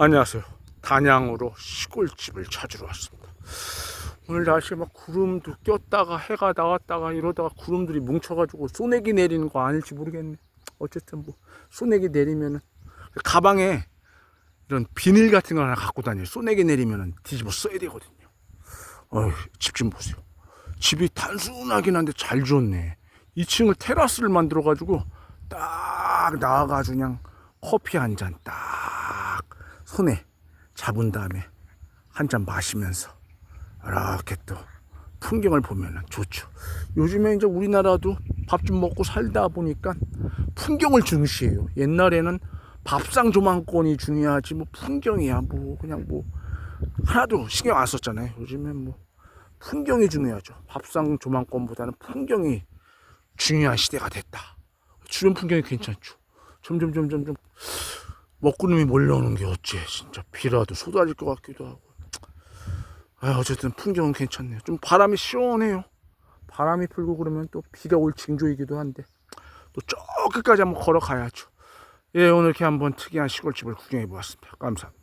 안녕하세요. 단양으로 시골집을 찾으러 왔습니다. 오늘 날씨가 막 구름도 꼈다가 해가 나왔다가 이러다가 구름들이 뭉쳐가지고 쏘내기 내리는 거 아닐지 모르겠네. 어쨌든 뭐 쏘내기 내리면은 가방에 이런 비닐 같은 거 하나 갖고 다녀요. 쏘내기 내리면은 뒤집어 써야 되거든요. 어휴, 집좀 보세요. 집이 단순하긴 한데 잘 지었네. 2층을 테라스를 만들어가지고 딱 나와가지고 그냥 커피 한 잔 딱 손에 잡은 다음에 한 잔 마시면서 이렇게 또 풍경을 보면은 좋죠. 요즘에 이제 우리나라도 밥 좀 먹고 살다 보니까 풍경을 중시해요. 옛날에는 밥상 조망권이 중요하지 뭐 풍경이야 뭐 그냥 뭐 하나도 신경 안 썼잖아요. 요즘엔 뭐 풍경이 중요하죠. 밥상 조망권보다는 풍경이 중요한 시대가 됐다. 주변 풍경이 괜찮죠. 점점 점점 점 먹구름이 몰려오는 게 어째 진짜 비라도 쏟아질 것 같기도 하고. 아 어쨌든 풍경은 괜찮네요. 좀 바람이 시원해요. 바람이 불고 그러면 또 비가 올 징조이기도 한데 또 저 끝까지 한번 걸어가야죠. 예 오늘 이렇게 한번 특이한 시골집을 구경해 보았습니다. 감사합니다.